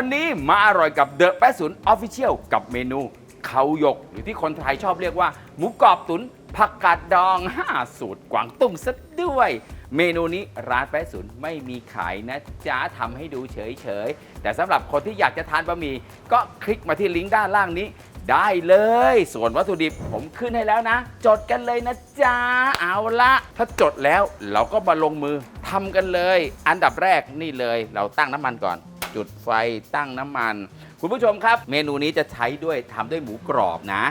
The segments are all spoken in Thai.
วันนี้มาอร่อยกับเดอะแปะศูนย์ออฟฟิเชียลกับเมนูเขาหยก หรือที่คนไทยชอบเรียกว่า หมูกรอบตุนผักกาดดอง 5 สูตรกวางตุ้งซะด้วย เมนูนี้ร้านแปะศูนย์ไม่มีขายนะจ๊ะทำให้ดูเฉยๆ แต่สำหรับคนที่อยากจะทานบะหมี่ก็คลิกมาที่ลิงก์ด้านล่างนี้ ได้เลย ส่วนวัตถุดิบผมขึ้นให้แล้วนะ จดกันเลยนะจ๊ะเอาละถ้าจดแล้วเราก็มาลงมือทำกันเลย อันดับแรกนี่เลย เราตั้งน้ำมันก่อน จุดไฟตั้งน้ำมัน คุณผู้ชมครับ เมนูนี้จะใช้ด้วยทำด้วยหมูกรอบนะ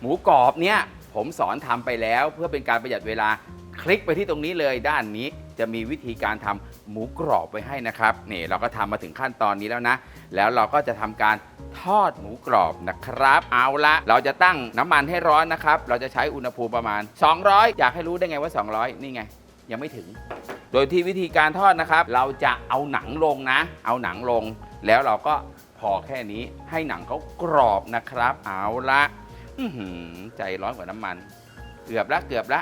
หมูกรอบเนี่ยผมสอนทำไปแล้วเพื่อเป็นการประหยัดเวลาคลิกไปที่ตรงนี้เลยด้านนี้จะมีวิธีการทำหมูกรอบไว้ให้นะครับนี่เราก็ทำมาถึงขั้นตอนนี้แล้วนะ แล้วเราก็จะทำการทอดหมูกรอบนะครับ เอาละเราจะตั้งน้ำมันให้ร้อนนะครับ เราจะใช้อุณหภูมิประมาณ 200 อยากให้รู้ได้ไงว่า 200 นี่ไง ยังไม่ถึง โดยที่วิธีการทอดนะครับ เราจะเอาหนังลงนะ เอาหนังลง แล้วเราก็พอแค่นี้ให้หนังเขากรอบนะครับ เอาละใจร้อนกว่าน้ำมัน เกือบละเกือบละ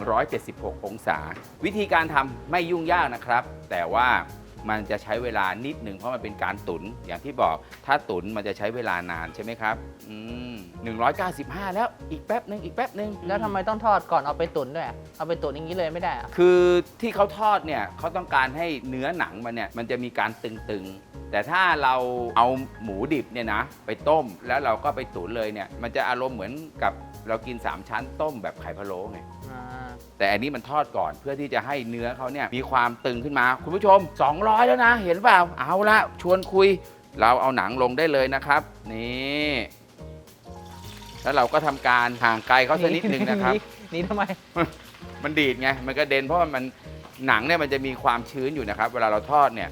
176 องศา วิธีการทำไม่ยุ่งยากนะครับ แต่ว่า มันจะใช้เวลานิดหนึ่งเพราะมันเป็นการตุนอย่างที่บอกถ้าตุนมันจะใช้เวลานานใช่ไหมครับอืม195 แล้วอีกแป๊บหนึ่งอีกแป๊บหนึ่งแล้วทำไมต้องทอดก่อนเอาไปตุ๋นด้วยอะเอาไปตุ๋นอย่างนี้เลยไม่ได้อะคือที่เขาทอดเนี่ยเขาต้องการให้เนื้อหนังมันเนี่ยมันจะมีการตึงๆ แต่ถ้าเราเอาหมูดิบเนี่ยนะ ไปต้มแล้วเราก็ไปตุ๋นเลยเนี่ยมันจะอารมณ์เหมือนกับเรากิน3ชั้นต้มแบบไข่พะโล้ไงอ่า แต่อันนี้มันทอดก่อนเพื่อที่จะให้เนื้อเขาเนี่ยมีความตึงขึ้นมา คุณผู้ชม 200 แล้วนะ เห็นเปล่า เอาละชวนคุย เราเอาหนังลงได้เลยนะครับ นี่แล้วเราก็ทำการห่างไกลเขาสักนิดนึงนะครับหนี่ทำไม มันดีดไง มันกระเด็นเพราะว่ามันหนังเนี่ยมันจะมีความชื้นอยู่นะครับ เวลาเราทอดเนี่ย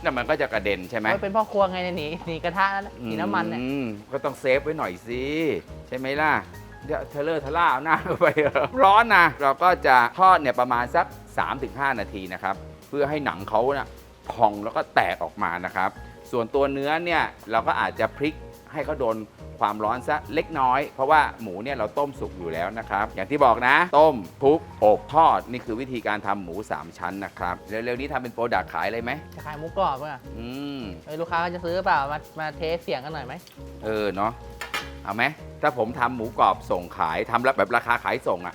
เนี่ยมันก็จะกระเด็นใช่ไหมโอ้ยเป็นพ่อครัวไงเนี่ยหนีหนีกระทะแล้วนะหนีน้ำมันเนี่ยอืมก็ต้องเซฟไว้หน่อยสิใช่ไหมล่ะ เดี๋ยวเทเลอร์ทล่าเอาหน้าเข้าไปเถอะร้อนนะ เราก็จะทอดเนี่ยประมาณสัก 3-5 นาทีนะครับ เพื่อให้หนังเขาเนี่ยพองแล้วก็แตกออกมานะครับ ส่วนตัวเนื้อเนี่ยเราก็อาจจะพลิกให้เขาโดนความร้อนซะเล็กน้อย เพราะว่าหมูเนี่ยเราต้มสุกอยู่แล้วนะครับ อย่างที่บอกนะ ต้มทุบอบทอดนี่คือวิธีการทำหมู 3 ชั้นนะครับ เร็วๆนี้ทำเป็นโปรดักต์ขายเลยไหมจะขายหมูกรอบอะอืมเอ้ยลูกค้าก็จะซื้อเปล่ามามาเทสเสียงกันหน่อยไหมเออเนาะเอาไหม ถ้าผมทำหมูกรอบส่งขายทำแล้วแบบราคาขายส่งอะ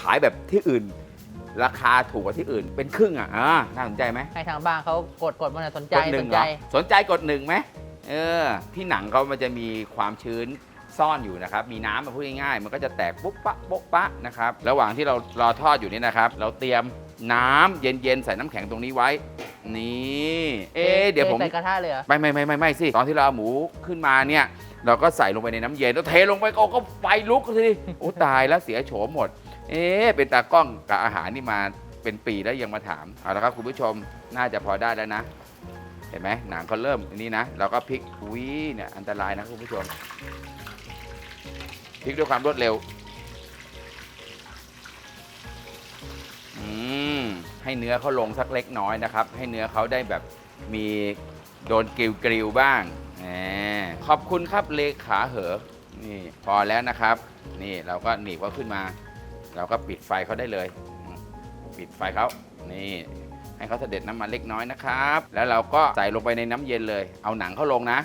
ขายแบบที่อื่น ราคาถูกกว่าที่อื่น เป็นครึ่งอะอ่าน่าสนใจไหมให้ทางบ้านเขากดกดมาหน่อยสนใจกดหนึ่สงนเหรใจ อสนใจกดหนึ่งไหมเออ ที่หนังเขามันจะมีความชื้นซ่อนอยู่นะครับ มีน้ำมาพูดง่ายๆ มันก็จะแตกปุ๊บปะปุ๊บปะนะครับ ระหว่างที่เรารอทอดอยู่นี่นะครับ เราเตรียมน้ำเย็นๆ ใส่น้ำแข็งตรงนี้ไว้ นี่ เอ๊ะเดี๋ยวผมทใส่กระทะเลยเหรอ ไม่ไม่ไม่ไม่ไม่สิ ตอนที่เราเอาหมูขึ้นมาเนี่ย เราก็ใส่ลงไปในน้ำเย็นแล้วเทลงไปก็ก็ไฟลุกสิโอ้ตายแล้วเสียโฉมหมด เอ๊ะเป็นตากล้องกับอาหารนี่มาเป็นปีแล้วยังมาถามเอาละครับคุณผู้ชมน่าจะพอได้แล้วนะ เห็นไหมหนังเขาเริ่มอันนี้นะเราก็พลิกอุ้ยเนี่ยอันตรายนะคุณผู้ชมพลิกด้วยความรวดเร็วอืมให้เนื้อเขาลงสักเล็กน้อยนะครับ ให้เนื้อเขาได้แบบมีโดนกริวกริวบ้างแหม ขอบคุณครับเลขาเหอะนี่พอแล้วนะครับ นี่เราก็หนีบเขาขึ้นมา เราก็ปิดไฟเขาได้เลยอืมปิดไฟเขานี่ให้เขาเสด็จน้ำมันเล็กน้อยนะครับ แล้วเราก็ใส่ลงไปในน้ำเย็นเลย เอาหนังเขาลงนะ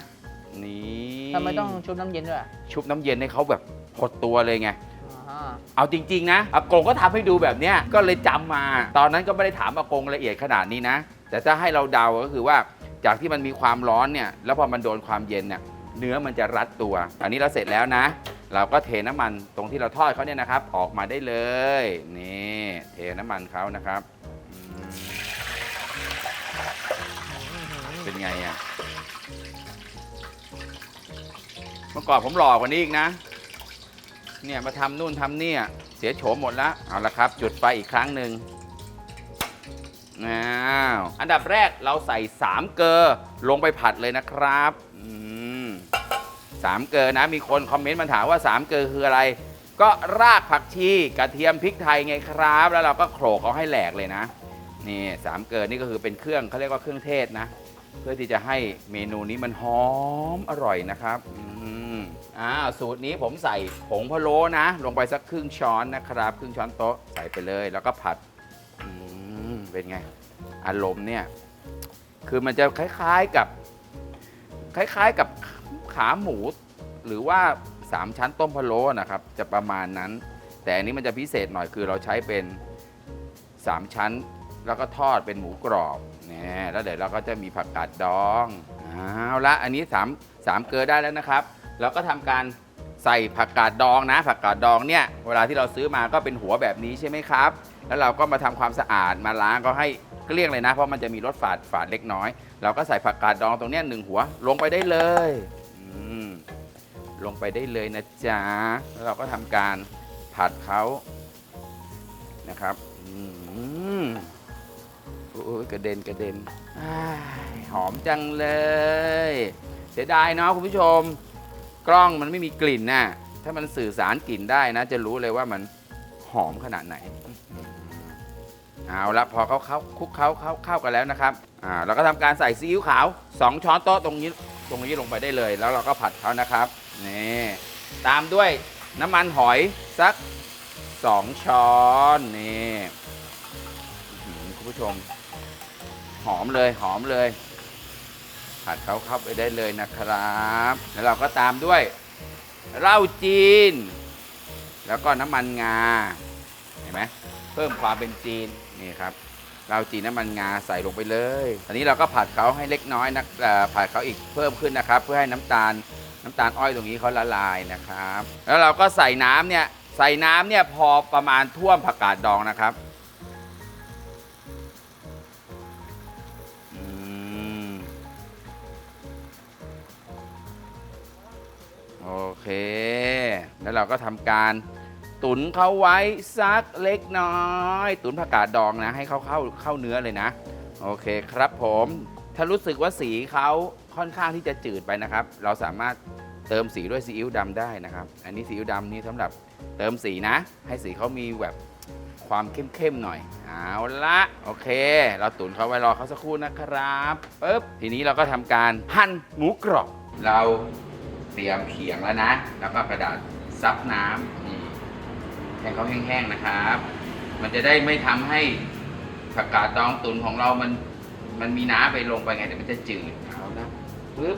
นี่ทำไมต้องชุบน้ำเย็นด้วยอะชุบน้ำเย็นให้เขาแบบหดตัวเลยไงอ่าเอาจริง ๆ นะอากงก็ทำให้ดูแบบเนี้ยก็เลยจำมา ตอนนั้นก็ไม่ได้ถามอากงละเอียดขนาดนี้นะ แต่ถ้าให้เราเดาก็คือว่าจากที่มันมีความร้อนเนี่ย แล้วพอมันโดนความเย็นเนี่ย เนื้อมันจะรัดตัว อันนี้เราเสร็จแล้วนะ เราก็เทน้ำมันตรงที่เราทอดเขาเนี่ยนะครับ ออกมาได้เลย นี่เทน้ำมันเขานะครับ เป็นไงอะเมื่อก่อนผมหล่อกว่านี้อีกนะ เนี่ยมาทำนู่นทำนี่เสียโฉมหมดแล้วเอาละครับ จุดไฟอีกครั้งหนึ่งอ้าวอันดับแรกเราใส่ 3 เกลอลงไปผัดเลยนะครับ สามเกลอนะ มีคนคอมเมนต์มาถามว่า3เกลอคืออะไร ก็รากผักชีกระเทียมพริกไทยไงครับ แล้วเราก็โขลกเขาให้แหลกเลยนะ นี่สามเกลอนี่ก็คือเป็นเครื่องเขาเรียกว่าเครื่องเทศนะ เพื่อที่จะให้เมนูนี้มันหอมอร่อยนะครับอืมอ่าสูตรนี้ผมใส่ผงพะโล้นะ ลงไปสักครึ่งช้อนนะครับ ครึ่งช้อนโต๊ะใส่ไปเลย แล้วก็ผัดอืมเป็นไง อารมณ์เนี่ย คือมันจะคล้ายๆกับ คล้ายๆกับข ขาหมู หรือว่า 3 ชั้นต้มพะโล้นะครับ จะประมาณนั้น แต่อันนี้มันจะพิเศษหน่อยคือเราใช้เป็น 3 ชั้น แล้วก็ทอดเป็นหมูกรอบนี่แล้วเดี๋ยวเราก็จะมีผักกาดดองเอาละอันนี้3 3เกลือได้แล้วนะครับ เราก็ทำการใส่ผักกาดดองนะ ผักกาดดองเนี่ยเวลาที่เราซื้อมาก็เป็นหัวแบบนี้ใช่ไหมครับ แล้วเราก็มาทำความสะอาดมาล้างก็ให้เกลี้ยงเลยนะ เพราะมันจะมีรสฝาดฝาดเล็กน้อย เราก็ใส่ผักกาดดองตรงนี้หนึ่งหัวลงไปได้เลย ลงไปได้เลยนะจ๊ะแล้วเราก็ทำการผัดเขานะครับอืมโอ้ยกระเด็นกระเด็นอหอมจังเลย เสียดายเนาะคุณผู้ชม กล้องมันไม่มีกลิ่นน่ะถ้ามันสื่อสารกลิ่นได้นะ จะรู้เลยว่ามันหอมขนาดไหน เอาละพอเขาเขาคุกเขาเขาเข้ากันแล้วนะครับอ่าเราก็ทำการใส่ซีอิ๊วขาว 2 ช้อนโต๊ะตรงนี้ตรงนี้ลงไปได้เลย แล้วเราก็ผัดเขานะครับ นี่ตามด้วยน้ำมันหอยสัก 2 ช้อนนี่คุณผู้ชม หอมเลยหอมเลย ผัดเขาเข้าไปได้เลยนะครับ แล้วเราก็ตามด้วยเหล้าจีน แล้วก็น้ำมันงาเห็นไหมเพิ่มความเป็นจีนนี่ครับเราจีนน้ำมันงาใส่ลงไปเลย อันนี้เราก็ผัดเขาให้เล็กน้อยนะผัดเขาอีกเพิ่มขึ้นนะครับ เพื่อให้น้ำตาล น้ำตาลอ้อยตรงนี้เขาละลายนะครับ แล้วเราก็ใส่น้ำเนี่ยใส่น้ำเนี่ยพอประมาณท่วมผักกาดดองนะครับอโอเค แล้วเราก็ทำการตุนเขาไว้สักเล็กน้อย ตุนผักกาดดองนะ ให้เขาเข้าเข้าเนื้อเลยนะ โอเคครับผม ถ้ารู้สึกว่าสีเขาค่อนข้างที่จะจืดไปนะครับ เราสามารถ เติมสีด้วยซีอิ๊วดำได้นะครับ อันนี้ซีอิ๊วดำนี่สำหรับเติมสีนะ ให้สีเขามีแบบความเข้มๆหน่อย เอาละโอเค เราตุ๋นเขาไว้รอเขาสักครู่นะครับปึ๊บทีนี้เราก็ทำการหั่นหมูกรอบ เราเตรียมเขียงแล้วนะ แล้วก็กระดาษซับน้ำนี่ให้เขาแห้งๆนะครับ มันจะได้ไม่ทำให้ผักกาดดองตุ๋นของเรามันมันมีน้ำไปลงไปไงเดี๋ยวมันจะจืดเอานะปึ๊บ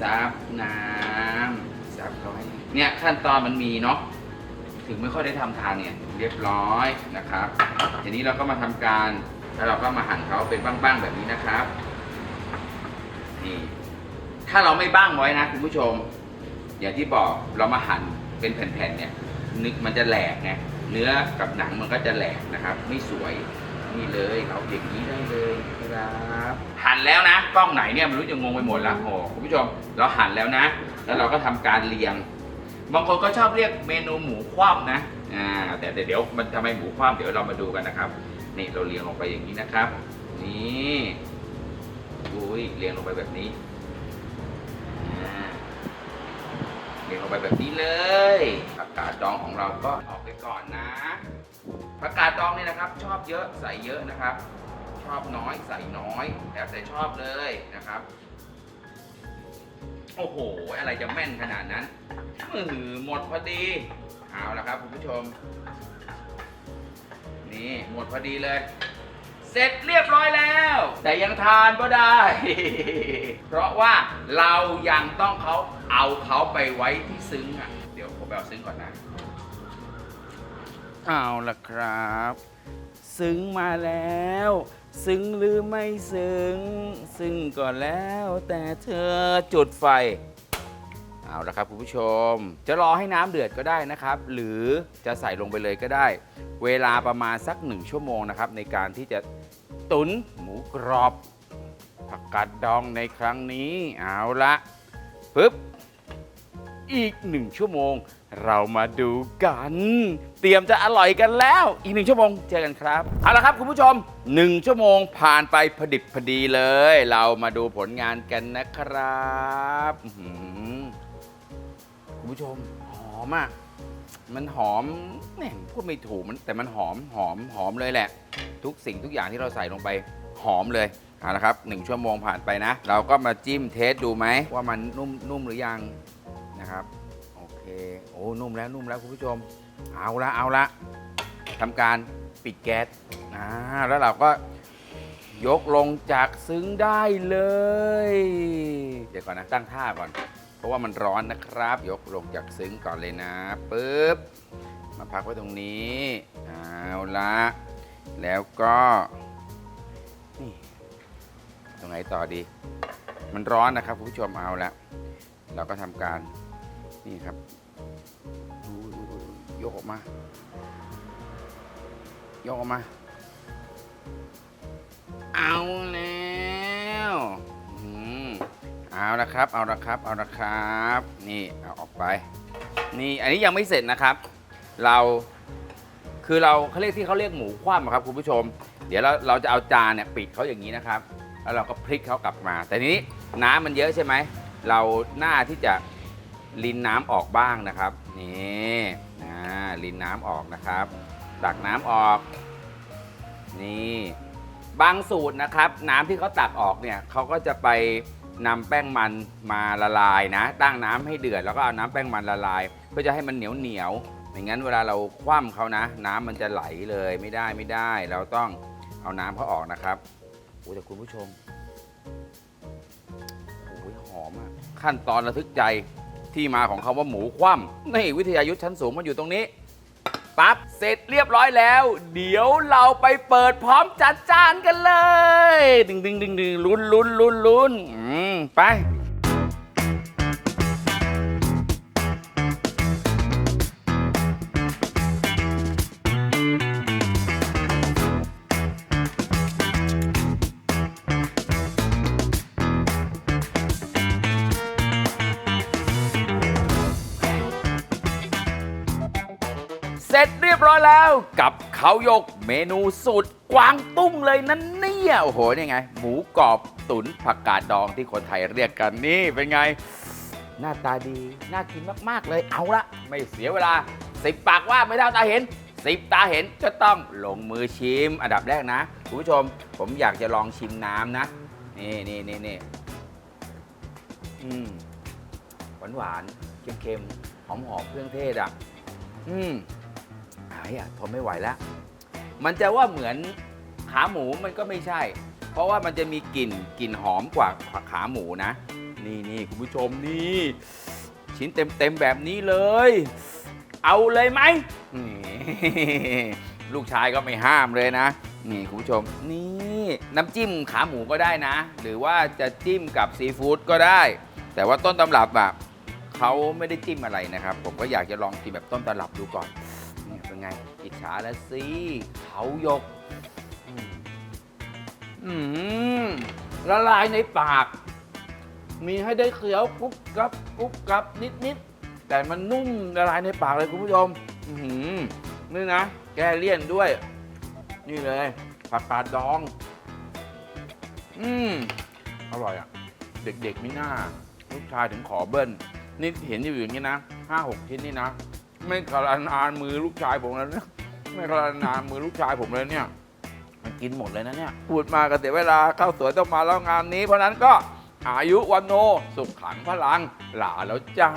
ซับน้ำซับเขาให้เนี่ยขั้นตอนมันมีเนาะถึงไม่ค่อยได้ทำทานเนี่ยเรียบร้อยนะครับทีนี้เราก็มาทำการแล้วเราก็มาหั่นเขาเป็นบ้างๆแบบนี้นะครับนี่ถ้าเราไม่บ้างไว้นะคุณผู้ชม อย่างที่บอกเรามาหั่นเป็นแผ่นๆเนี่ยนึกมันจะแหลกไงเนื้อกับหนังมันก็จะแหลกนะครับ ไม่สวย นี่เลยเอาอย่างนี้ได้เลยครับหั่นแล้วนะกล้องไหนเนี่ยไม่รู้จะงงไปหมดละโอ้คุณผู้ชมเราหั่นแล้วนะ แล้วเราก็ทำการเรียง บางคนก็ชอบเรียกเมนูหมูคว่ำนะอ่าแต่แต่เดี๋ยวมันทำไมหมูคว่ำเดี๋ยวเรามาดูกันนะครับนี่เราเรียงลงไปอย่างนี้นะครับ นี่อุ้ยเรียงลงไปแบบนี้อ่าเรียงลงไปแบบนี้เลยผักกาดดองของเราก็ออกไปก่อนนะ ผักกาดดองเนี่ยนะครับ ชอบเยอะใส่เยอะนะครับ ชอบน้อยใส่น้อยแล้วแต่ชอบเลยนะครับ โอ้โห อะไรจะแม่นขนาดนั้นมือหมดพอดีเอาละครับคุณผู้ชม นี่หมดพอดีเลย เสร็จเรียบร้อยแล้ว แต่ยังทานก็ได้ เพราะว่าเรายังต้องเขาเอาเขาไปไว้ที่ซึ้งอะ เดี๋ยวผมไปเอาซึ้งก่อนนะ เอาละครับ ซึ้งมาแล้ว ซึ้งหรือไม่ซึ้ง ซึ้งก่อนแล้วแต่เธอจุดไฟ เอาละครับคุณผู้ชม จะรอให้น้ำเดือดก็ได้นะครับ หรือจะใส่ลงไปเลยก็ได้ เวลาประมาณสักหนึ่งชั่วโมงนะครับ ในการที่จะตุนหมูกรอบผักกาดดองในครั้งนี้ เอาละปึ๊บ อีกหนึ่งชั่วโมง เรามาดูกัน เตรียมจะอร่อยกันแล้ว อีกหนึ่งชั่วโมงเจอกันครับเอาละครับคุณผู้ชมหนึ่งชั่วโมงผ่านไปพอดิบพอดีเลย เรามาดูผลงานกันนะครับอื้อหือคุณผู้ชมหอมอะมันหอมเนี่ยพูดไม่ถูกมันแต่มันหอมหอมหอมเลยแหละ ทุกสิ่งทุกอย่างที่เราใส่ลงไปหอมเลยเอาละครับหนึ่งชั่วโมงผ่านไปนะ เราก็มาจิ้มเทสดูไหมว่ามันนุ่มนุ่มหรือยัง นะครับ โอเค โอ้ นุ่มแล้วนุ่มแล้วคุณผู้ชม เอาละเอาละทำการปิดแก๊สอ่าแล้วเราก็ยกลงจากซึ้งได้เลย เดี๋ยวก่อนนะ ตั้งท่าก่อน เพราะว่ามันร้อนนะครับ ยกลงจากซึ้งก่อนเลยนะปึ๊บมาพักไว้ตรงนี้เอาละแล้วก็นี่ตรงไหนต่อดี มันร้อนนะครับคุณผู้ชมเอาละเราก็ทำการ นี่ครับโยอุ๊ยกออกมายกออกมา เอาแล้วอืมเอาละครับ เอาละครับ เอาละครับ นี่เอาออกไป นี่อันนี้ยังไม่เสร็จนะครับ เราคือเราเขาเรียกที่เขาเรียกหมูคว่ำครับคุณผู้ชม เดี๋ยวเราเราจะเอาจานเนี่ยปิดเขาอย่างนี้นะครับ แล้วเราก็พลิกเขากลับมา แต่นี้น้ำมันเยอะใช่ไหม เราหน้าที่จะ ลินน้ำออกบ้างนะครับนี่นะลินน้ำออกนะครับ ตักน้ำออก นี่บางสูตรนะครับ น้ำที่เขาตักออกเนี่ยเขาก็จะไปนำแป้งมันมาละลายนะ ตั้งน้ำให้เดือดแล้วก็เอาน้ำแป้งมันละลาย เพื่อจะให้มันเหนียวเหนียวไม่งั้นเวลาเราคว่ำเขานะ น้ำมันจะไหลเลยไม่ได้ไม่ได้ เราต้องเอาน้ำเขาออกนะครับโอ้แต่คุณผู้ชมโอ้ยหอมอะขั้นตอนระทึกใจ ที่มาของคาว่าหมูคว่ำนี่วิทยายุทธชั้นสูงมันอยู่ตรงนี้ปั๊บเสร็จเรียบร้อยแล้ว เดี๋ยวเราไปเปิดพร้อมจัดจานกันเลย ดึงดึงดึงดึงลุ้นลุ้นลุ้นลุ้นไป อยแล้วกับเขายกเมนูสูตรกวางตุ้งเลยนั่นเนี่ยโอ้โหนี่ไง หมูกรอบตุ๋นผักกาดดองที่คนไทยเรียกกันนี่เป็นไง หน้าตาดี น่ากินมาก ๆ เลยเอาละไม่เสียเวลา สิบปากว่าไม่เท่าตาเห็น สิบตาเห็นก็ต้องลงมือชิม อันดับแรกนะคุณผู้ชม ผมอยากจะลองชิมน้ำนะ นี่นี่นี่นี่อืมหวานหวานๆเค็มๆหอมหอมๆเครื่องเทศอะ อืม หายอะทนไม่ไหวแล้วมันจะว่าเหมือนขาหมูมันก็ไม่ใช่ เพราะว่ามันจะมีกลิ่นกลิ่นหอมกว่าขาหมูนะ นี่นี่คุณผู้ชมนี่ ชิ้นเต็มเต็มแบบนี้เลย เอาเลยไหมลูกชายก็ไม่ห้ามเลยนะ นี่คุณผู้ชมนี่น้ำจิ้มขาหมูก็ได้นะ หรือว่าจะจิ้มกับซีฟู้ดก็ได้ แต่ว่าต้นตำรับอะเขาไม่ได้จิ้มอะไรนะครับ ผมก็อยากจะลองกินแบบต้นตำรับดูก่อน เป็นไง อิจฉาแล้วสิเขายก อืมอมละลายในปาก มีให้ได้เคี้ยวกรุบกรับกรุบกรับนิดนิดๆแต่มันนุ่มละลายในปากเลยคุณผู้ชมอือหือนี่นะ แกเลี่ยนด้วย นี่เลย ผักกาดดอง อืมอร่อยอะ เด็กๆไม่น่า ลูกชายถึงขอเบิ้ลนี่เห็นอยู่อย่างนี้นะห้าหกชิ้นนี่นะ ไม่กระนานมือลูกชายผมแล้วเนี่ยไม่กระนานมือลูกชายผมเลยเนี่ย มันกินหมดเลยนะเนี่ย พูดมากันเสียเวลาเข้าสวยต้องมาแล้วงานนี้ เพราะฉะนั้นก็อายุวันโนสุขขังพลังหลาแล้วจ้า